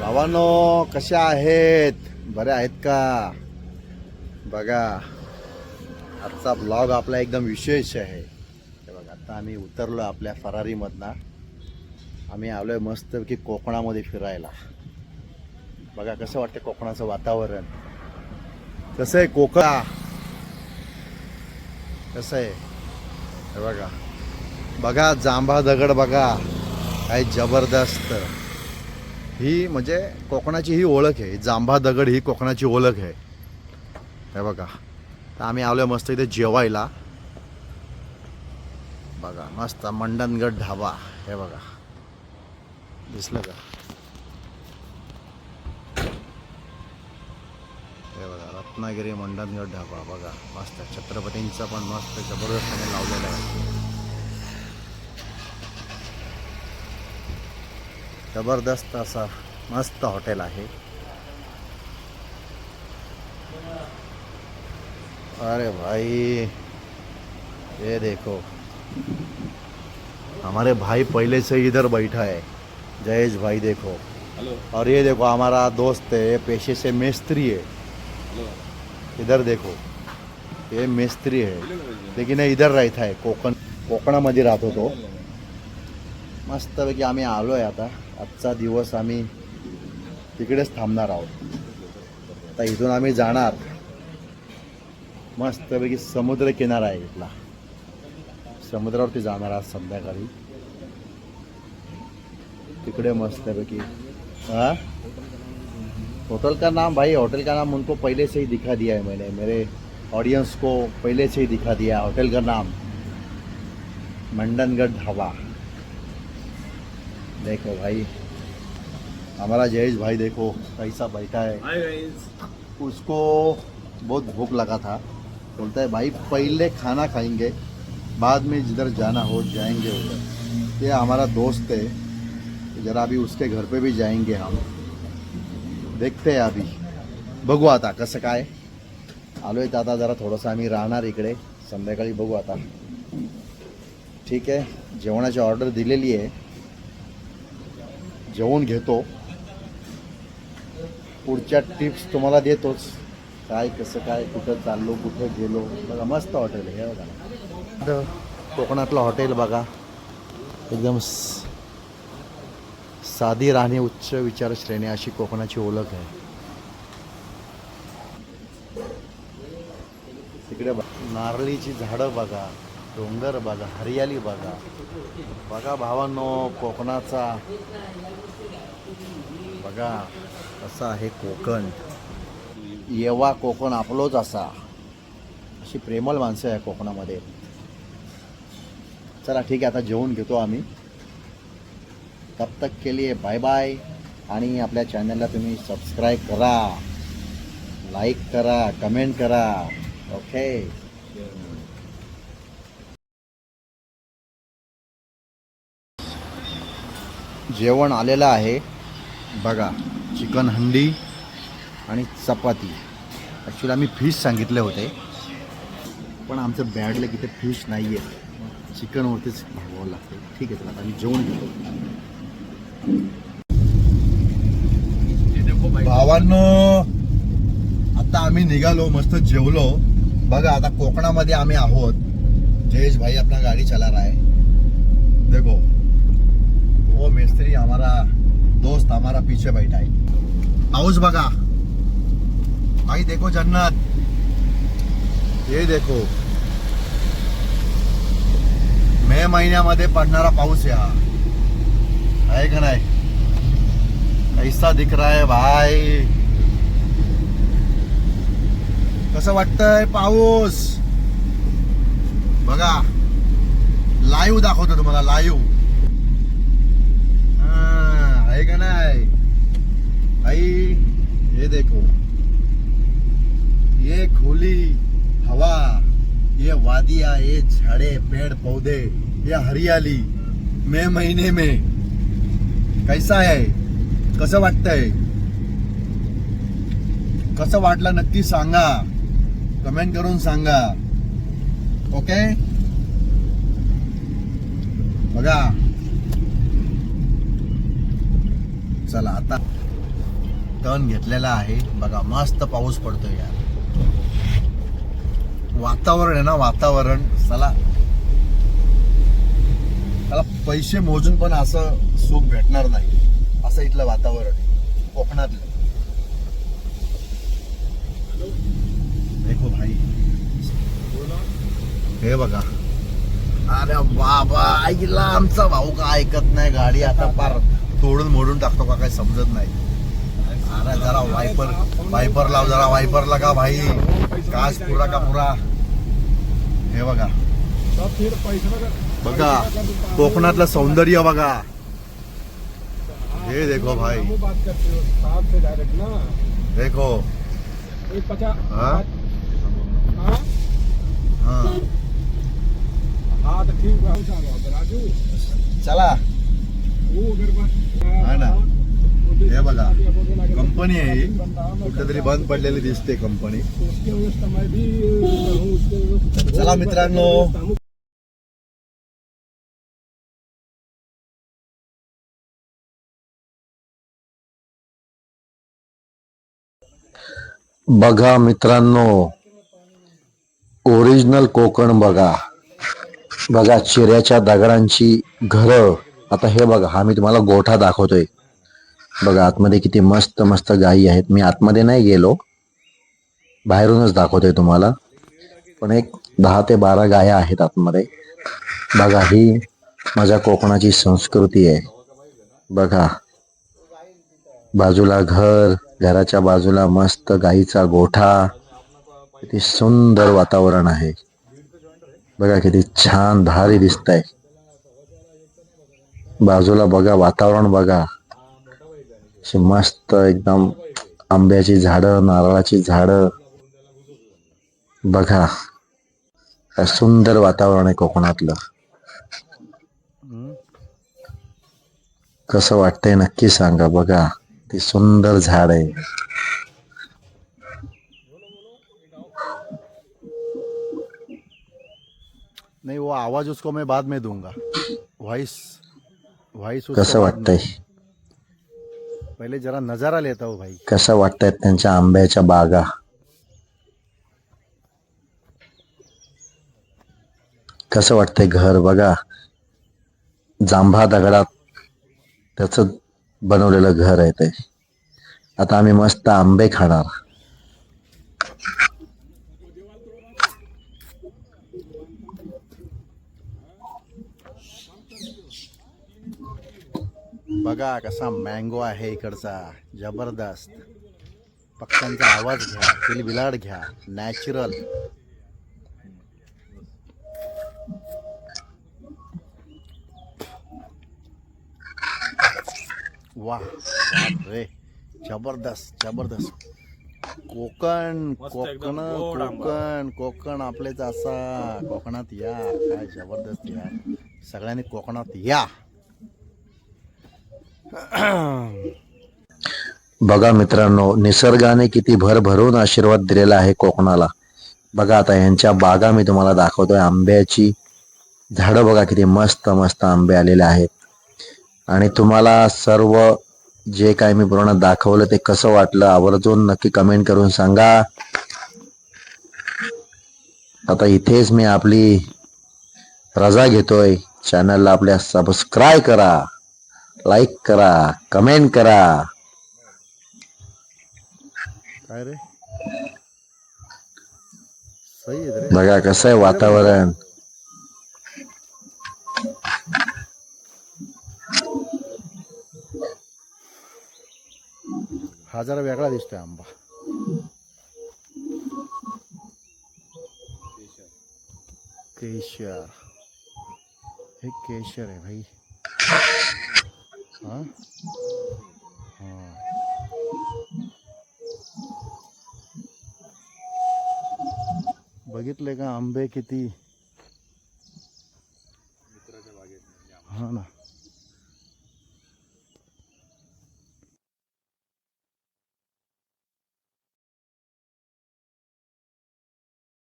भावानो कशा आहेत? बरे आहेत का? बघा आजचा ब्लॉग आपला एकदम विशेष आहे. हे बघा आता आम्ही उतरलो आपल्या फरारीमधनं. आम्ही आलो आहे मस्तपैकी कोकणामध्ये फिरायला. बघा कसं वाटतं कोकणाचं वातावरण. कसं आहे कोकणा? कसं आहे? हे बघा. बघा जांभा दगड बघा. काय जबरदस्त. ही म्हणजे कोकणाची ही ओळख आहे. जांभा दगड ही कोकणाची ओळख आहे. हे बघा. तर आम्ही आलोय मस्त इथे जेवायला. बघा मस्त मंडनगड ढाबा. हे बघा. दिसलं का? हे बघा रत्नागिरी मंडनगड ढाबा. बघा मस्त. छत्रपतींचा पण मस्त जबरदस्तपणे लावलेला आहे. जबरदस्त असा मस्त हॉटेल आहे. अरे भाई ये देखो. हमारे भाई पहले से इधर बैठा है. जयेश भाई देखो. हेलो. और ये देखो हमारा दोस्त है ये पेशे से मिस्त्री है. हेलो. इधर देखो. ये मिस्त्री है. लेकिन इधर रहता है कोकण कोकणामध्ये राहतो तो. मस्तपैकी आम्ही आलो आहे आता. आजचा दिवस आम्ही तिकडेच थांबणार आहोत. आता इथून आम्ही जाणार. मस्तपैकी समुद्र किनारा आहे इथला. समुद्रावरती जाणार आज संध्याकाळी. तिकडे मस्तपैकी हाँ? होटल का नाम? भाई होटल का नाम उनको पहले से ही दिखा दिया है मैंने. मेरे ऑडियंस को पहले से ही दिखा दिया होटल का नाम. मंडनगढ़ ढाबा. देखो भाई। हमारा जयेश भाई देखो कैसा बैठा है। उसको बहुत भूख लगा था। बोलता है भाई पहले खाना खाएंगे बाद में जिधर जाना हो जाएंगे उधर। ये हमारा दोस्त है। जरा अभी उसके घर पे भी जाएंगे हम। देखते हैं अभी। बघू आता कसं काय? आलो आहे आता जरा थोडंसं आम्ही राहणार इकडे। संध्याकाळी बघू आता। ठीक आहे जेवणाची ऑर्डर दिलेली आहे। जेवण घेतो. पुढच्या टिप्स तुम्हाला देतोच. काय कसं काय कुठं चाललो कुठं गेलो. बघा मस्त हॉटेल आहे हे बघा. कोकणातलं हॉटेल बघा. एकदम साधी राहणी उच्च विचार श्रेणी अशी कोकणाची ओळख आहे. तिकडे नारळीची झाडं बघा डोंगर बघा हरियाली बघा. बघा भावांनो कोकणाचा बघा असा आहे कोकण. येवा कोकण आपलोच असा. अशी प्रेमळ माणसं आहे कोकणामध्ये. चला ठीक आहे आता जेवून घेतो आम्ही. तब तक के लिए बाय बाय आणि आपल्या चॅनलला तुम्ही सबस्क्राईब करा. लाईक करा कमेंट करा. ओके जेवण आलेलं आहे. बघा चिकन हंडी आणि चपाती. ॲक्च्युली आम्ही फिश सांगितले होते पण आमचं बॅडलं की ते फिश नाही आहे चिकनवरतीच भागवावं लागतं. ठीक आहे चला आम्ही जेवण घेतो. भावांनो आता आम्ही निघालो मस्त जेवलो. बघा आता कोकणामध्ये आम्ही आहोत. जयेश भाई अपना गाडी चला रहा है देखो वो मिस्त्री हमारा हमारा पीछे बैठा है। पाऊस बघा भाई देखो जन्नत। ये देखो। मे महिन्यामध्ये पडणारा पाऊस या। आहे का नाही? कैसा दिख रहा है भाई? कसं वाटतंय पाऊस? बघा लाईव्ह दाखवतो तुम्हाला लाईव्ह आहे का नाही? भाई ये देखो. ये खुली हवा ये वादिया ये झाड़े पेड़ पौधे ये हरियाली मे महीने में. कैसा है? कसं वाटतंय? कसं वाटलं नक्की सांगा. कमेंट करून सांगा. ओके? बघा. चला आता टर्न घेतलेला आहे. बघा मस्त पाऊस पडतोय यार. वातावरण आहे ना वातावरण. चला. त्याला पैसे मोजून पण असं सुख भेटणार नाही. असं इथलं वातावरण आहे. कोकणातलं. देखो भाई. हे बघा. अरे बाबा आईला आमचा भाऊ का ऐकत नाही गाडी? आता पार तोडून मोडून टाकतो का काही समजत नाही. अरे जरा वायपर वायपर लाव जरा वायपर लगा भाई. काच पुरा का पुरा. हे बघा. बघा कोकणातलं सौंदर्य बघा. हे देखो भाई. हो? देखो हाँ? ठीक चला. है ना? हे बघा. कंपनी आहे कुठेतरी बंद पडलेली दिसते कंपनी चला मित्रांनो. बघा मित्रांनो ओरिजिनल कोकण बघा बघा चिऱ्याच्या दगडांची घरं आता हे बघा हा मी तुम्हाला गोठा दाखवतोय. बघा आतमध्ये किती मस्त मस्त गायी आहेत. मी आतमध्ये नाही गेलो. बाहेरूनच दाखवतोय तुम्हाला. पण एक दहा ते बारा गाया आहेत आतमध्ये. बघा ही माझ्या कोकणाची संस्कृती आहे. बघा. बाजूला घर घराच्या बाजूला मस्त गाईचा गोठा. किती सुंदर वातावरण आहे. बघा किती छान धारी दिसत आहे बाजूला बघा वातावरण बघा. अशी मस्त एकदम आंब्याची झाडं नारळाची झाडं. बघा. सुंदर वातावरण आहे कोकणातलं. कसं वाटतंय नक्की सांगा बघा. ते सुंदर झाड आहे. नहीं वो आवाज उसको मैं बाद में दूंगा. वॉइस वॉइस कसं वाटतंय? पहले जरा नजारा लेता हूँ भाई. कसं वाटतंय त्यांच्या आंब्याच्या बागा? कसं वाटतंय घर? बघा जांभा दगडात त्याच बनवलेलं घर आहे ते. आता आम्ही मस्त आंबे खाणार. बघा कसा मँगो आहे इकडचा. जबरदस्त. पक्ष्यांचा आवाज घ्या किलबिलाट घ्या. नॅचरल वा रे. जबरदस्त जबरदस्त. कोकण कोकण कोकण कोकण आपलेच असा. कोकणात या. काय जबरदस्त या. सगळ्यांनी कोकणात या. बघा मित्रांनो निसर्गाने किती भरभरून आशीर्वाद दिलेला आहे कोकणाला. बघा आता यांच्या बागा मी तुम्हाला दाखवतोय. आंब्याची झाडं बघा किती मस्त मस्त आंबे आलेले आहेत. आणि तुम्हाला सर्व जे काय मी पूर्ण दाखवलं ते कसं वाटलं आवर्जून नक्की कमेंट करून सांगा. आता इथेच मी आपली रजा घेतोय. चॅनलला आपल्या सबस्क्राईब करा. लाईक करा कमेंट करा. काय रे? बघा कसं आहे वातावरण. हा जरा वेगळा दिसतोय आंबा. केशर. हे केशर आहे भाई. बघितले का आंबे किती